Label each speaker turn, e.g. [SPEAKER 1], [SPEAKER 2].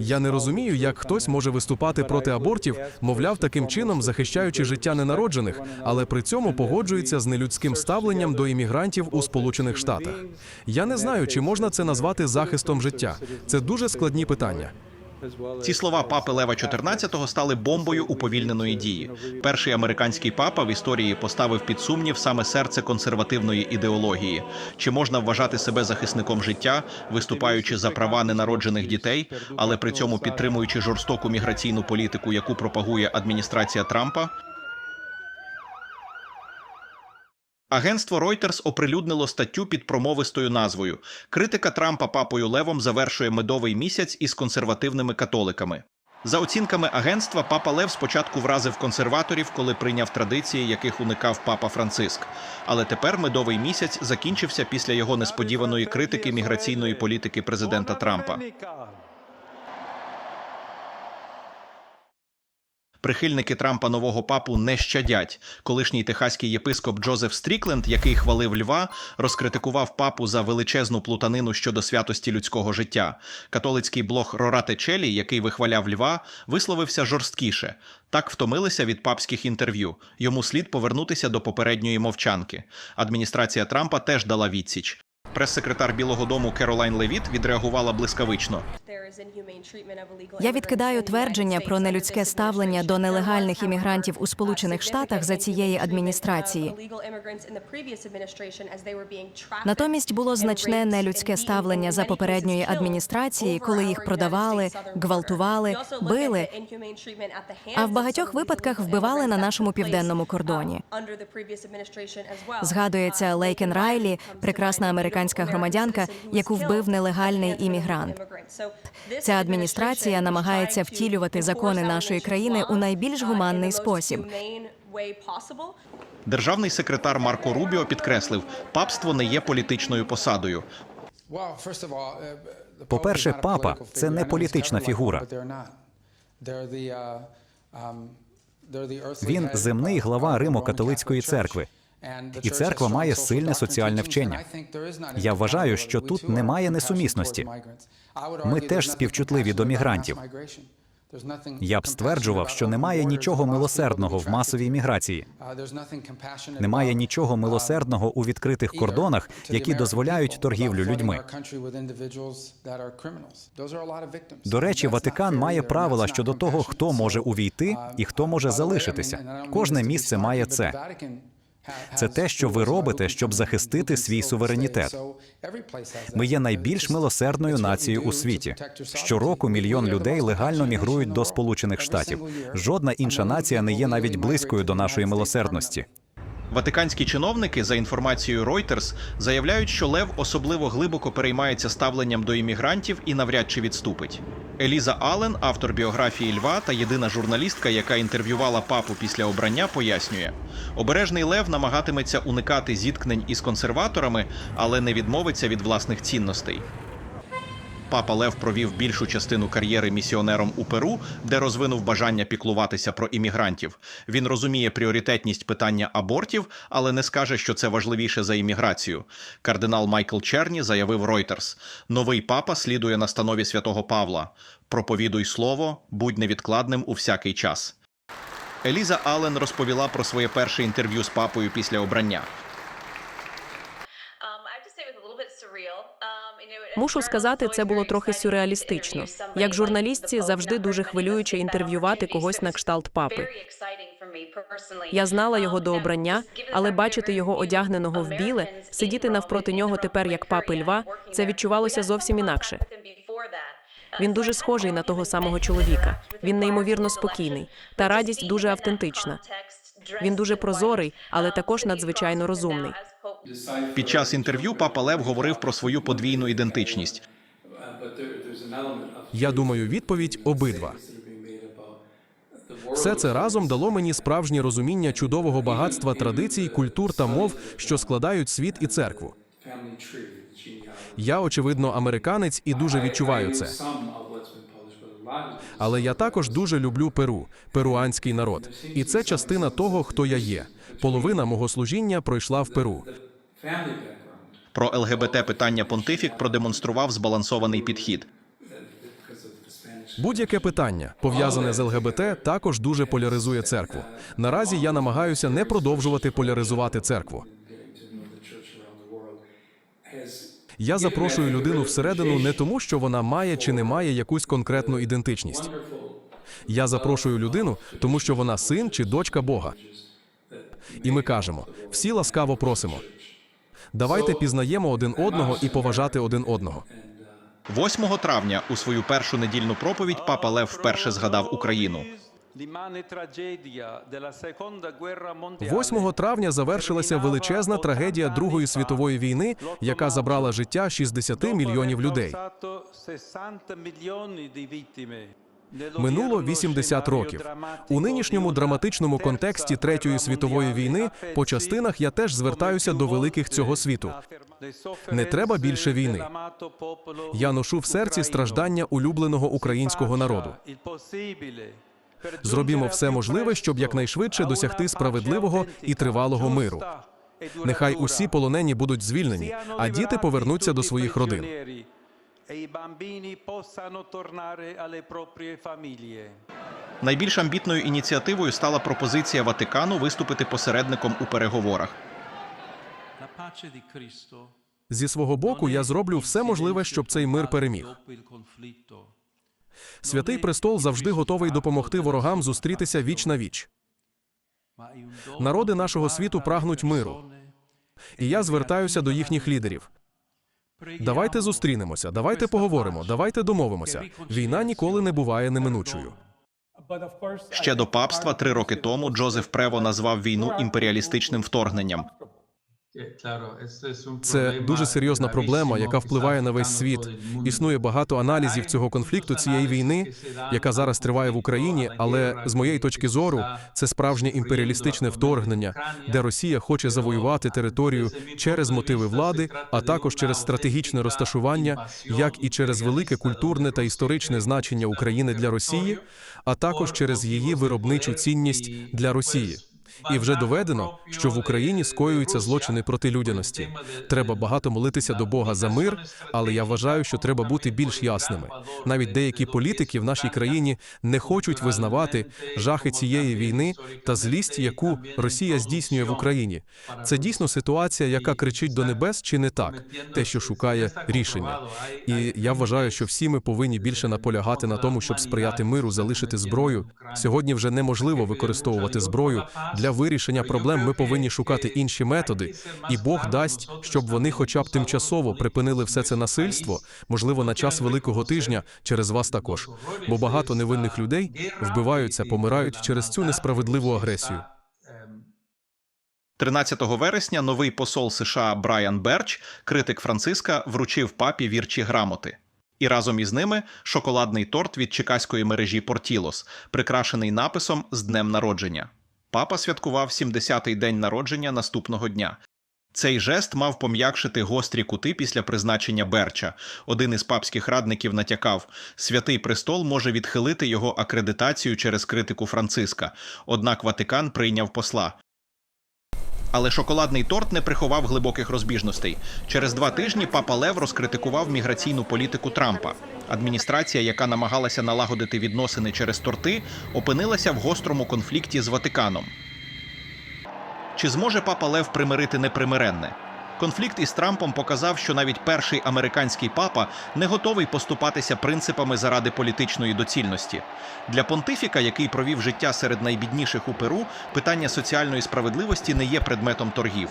[SPEAKER 1] Я не розумію, як хтось може виступати проти абортів, мовляв, таким чином захищаючи життя ненароджених, але при цьому погоджується з нелюдським ставленням до іммігрантів у Сполучених Штатах. Я не знаю, чи можна це назвати захистом життя. Це дуже складні питання.
[SPEAKER 2] Ці слова папи Лева XIV стали бомбою уповільненої дії. Перший американський папа в історії поставив під сумнів саме серце консервативної ідеології. Чи можна вважати себе захисником життя, виступаючи за права ненароджених дітей, але при цьому підтримуючи жорстоку міграційну політику, яку пропагує адміністрація Трампа? Агентство Reuters оприлюднило статтю під промовистою назвою Критика Трампа папою Левом завершує медовий місяць із консервативними католиками. За оцінками агентства, папа Лев спочатку вразив консерваторів, коли прийняв традиції, яких уникав папа Франциск. Але тепер медовий місяць закінчився після його несподіваної критики міграційної політики президента Трампа. Прихильники Трампа нового папу не щадять. Колишній техаський єпископ Джозеф Стрікленд, який хвалив Льва, розкритикував папу за величезну плутанину щодо святості людського життя. Католицький блог Рорате Челі, який вихваляв Льва, висловився жорсткіше. Так втомилися від папських інтерв'ю. Йому слід повернутися до попередньої мовчанки. Адміністрація Трампа теж дала відсіч. Прес-секретар Білого Дому Керолайн Левіт відреагувала блискавично.
[SPEAKER 3] Я відкидаю твердження про нелюдське ставлення до нелегальних іммігрантів у Сполучених Штатах за цієї адміністрації. Натомість було значне нелюдське ставлення за попередньої адміністрації, коли їх продавали, гвалтували, били, а в багатьох випадках вбивали на нашому південному кордоні. Згадується Лейкен Райлі, прекрасна американська громадянка, яку вбив нелегальний іммігрант. Ця адміністрація намагається втілювати закони нашої країни у найбільш гуманний спосіб.
[SPEAKER 2] Державний секретар Марко Рубіо підкреслив, папство не є політичною посадою.
[SPEAKER 4] По-перше, папа це не політична фігура. Він земний глава Римо-католицької церкви. І церква має сильне соціальне вчення. Я вважаю, що тут немає несумісності. Ми теж співчутливі до мігрантів. Я б стверджував, що немає нічого милосердного в масовій міграції. Немає нічого милосердного у відкритих кордонах, які дозволяють торгівлю людьми. До речі, Ватикан має правила щодо того, хто може увійти і хто може залишитися. Кожне місце має це. Це те, що ви робите, щоб захистити свій суверенітет. Ми є найбільш милосердною нацією у світі. Щороку мільйон людей легально мігрують до Сполучених Штатів. Жодна інша нація не є навіть близькою до нашої милосердності.
[SPEAKER 2] Ватиканські чиновники, за інформацією Reuters, заявляють, що Лев особливо глибоко переймається ставленням до іммігрантів і навряд чи відступить. Еліза Аллен, автор біографії Льва та єдина журналістка, яка інтерв'ювала папу після обрання, пояснює: обережний Лев намагатиметься уникати зіткнень із консерваторами, але не відмовиться від власних цінностей. Папа Лев провів більшу частину кар'єри місіонером у Перу, де розвинув бажання піклуватися про іммігрантів. Він розуміє пріоритетність питання абортів, але не скаже, що це важливіше за імміграцію. Кардинал Майкл Черні заявив Reuters, новий папа слідує настанові святого Павла: проповідуй слово, будь невідкладним у всякий час. Еліза Аллен розповіла про своє перше інтерв'ю з папою після обрання.
[SPEAKER 5] Мушу сказати, це було трохи сюрреалістично. Як журналістці завжди дуже хвилююче інтерв'ювати когось на кшталт папи. Я знала його до обрання, але бачити його одягненого в біле, сидіти навпроти нього тепер як папи льва, це відчувалося зовсім інакше. Він дуже схожий на того самого чоловіка. Він неймовірно спокійний, та радість дуже автентична. Він дуже прозорий, але також надзвичайно розумний.
[SPEAKER 2] Під час інтерв'ю папа Лев говорив про свою подвійну ідентичність.
[SPEAKER 1] Я думаю, відповідь обидва. Все це разом дало мені справжнє розуміння чудового багатства традицій, культур та мов, що складають світ і церкву. Я, очевидно, американець і дуже відчуваю це. Але я також дуже люблю Перу, перуанський народ. І це частина того, хто я є. Половина мого служіння пройшла в Перу.
[SPEAKER 2] Про ЛГБТ питання понтифік продемонстрував збалансований підхід.
[SPEAKER 1] Будь-яке питання, пов'язане з ЛГБТ, також дуже поляризує церкву. Наразі я намагаюся не продовжувати поляризувати церкву. Я запрошую людину всередину не тому, що вона має чи не має якусь конкретну ідентичність. Я запрошую людину, тому що вона син чи дочка Бога. І ми кажемо: всі ласкаво просимо. Давайте пізнаємо один одного і поважати один одного.
[SPEAKER 2] 8 травня у свою першу недільну проповідь папа Лев вперше згадав Україну.
[SPEAKER 1] 8 травня завершилася величезна трагедія Другої світової війни, яка забрала життя 60 мільйонів людей. Минуло 80 років. У нинішньому драматичному контексті Третьої світової війни по частинах я теж звертаюся до великих цього світу. Не треба більше війни. Я ношу в серці страждання улюбленого українського народу. Зробімо все можливе, щоб якнайшвидше досягти справедливого і тривалого миру. Нехай усі полонені будуть звільнені, а діти повернуться до своїх родин.
[SPEAKER 2] Найбільш амбітною ініціативою стала пропозиція Ватикану виступити посередником у переговорах.
[SPEAKER 1] Зі свого боку, я зроблю все можливе, щоб цей мир переміг. Святий престол завжди готовий допомогти ворогам зустрітися віч на віч. Народи нашого світу прагнуть миру. І я звертаюся до їхніх лідерів. Давайте зустрінемося, давайте поговоримо, давайте домовимося. Війна ніколи не буває неминучою.
[SPEAKER 2] Ще до папства три роки тому Джозеф Прево назвав війну імперіалістичним вторгненням.
[SPEAKER 1] Це дуже серйозна проблема, яка впливає на весь світ. Існує багато аналізів цього конфлікту, цієї війни, яка зараз триває в Україні. Але з моєї точки зору, це справжнє імперіалістичне вторгнення, де Росія хоче завоювати територію через мотиви влади, а також через стратегічне розташування, як і через велике культурне та історичне значення України для Росії, а також через її виробничу цінність для Росії. І вже доведено, що в Україні скоюються злочини проти людяності. Треба багато молитися до Бога за мир, але я вважаю, що треба бути більш ясними. Навіть деякі політики в нашій країні не хочуть визнавати жахи цієї війни та злість, яку Росія здійснює в Україні. Це дійсно ситуація, яка кричить до небес, чи не так, те, що шукає рішення. І я вважаю, що всі ми повинні більше наполягати на тому, щоб сприяти миру, залишити зброю. Сьогодні вже неможливо використовувати зброю для вирішення проблем. Ми повинні шукати інші методи, і Бог дасть, щоб вони, хоча б тимчасово, припинили все це насильство, можливо, на час великого тижня через вас також. Бо багато невинних людей вбиваються, помирають через цю несправедливу агресію.
[SPEAKER 2] 13 вересня новий посол США Брайан Берч, критик Франциска, вручив папі вірчі грамоти. І разом із ними шоколадний торт від чекаської мережі Портілос, прикрашений написом з днем народження. Папа святкував 70-й день народження наступного дня. Цей жест мав пом'якшити гострі кути після призначення Берча. Один із папських радників натякав, святий престол може відхилити його акредитацію через критику Франциска. Однак Ватикан прийняв посла. Але шоколадний торт не приховав глибоких розбіжностей. Через два тижні папа Лев розкритикував міграційну політику Трампа. Адміністрація, яка намагалася налагодити відносини через торти, опинилася в гострому конфлікті з Ватиканом. Чи зможе папа Лев примирити непримиренне? Конфлікт із Трампом показав, що навіть перший американський папа не готовий поступатися принципами заради політичної доцільності. Для понтифіка, який провів життя серед найбідніших у Перу, питання соціальної справедливості не є предметом торгів.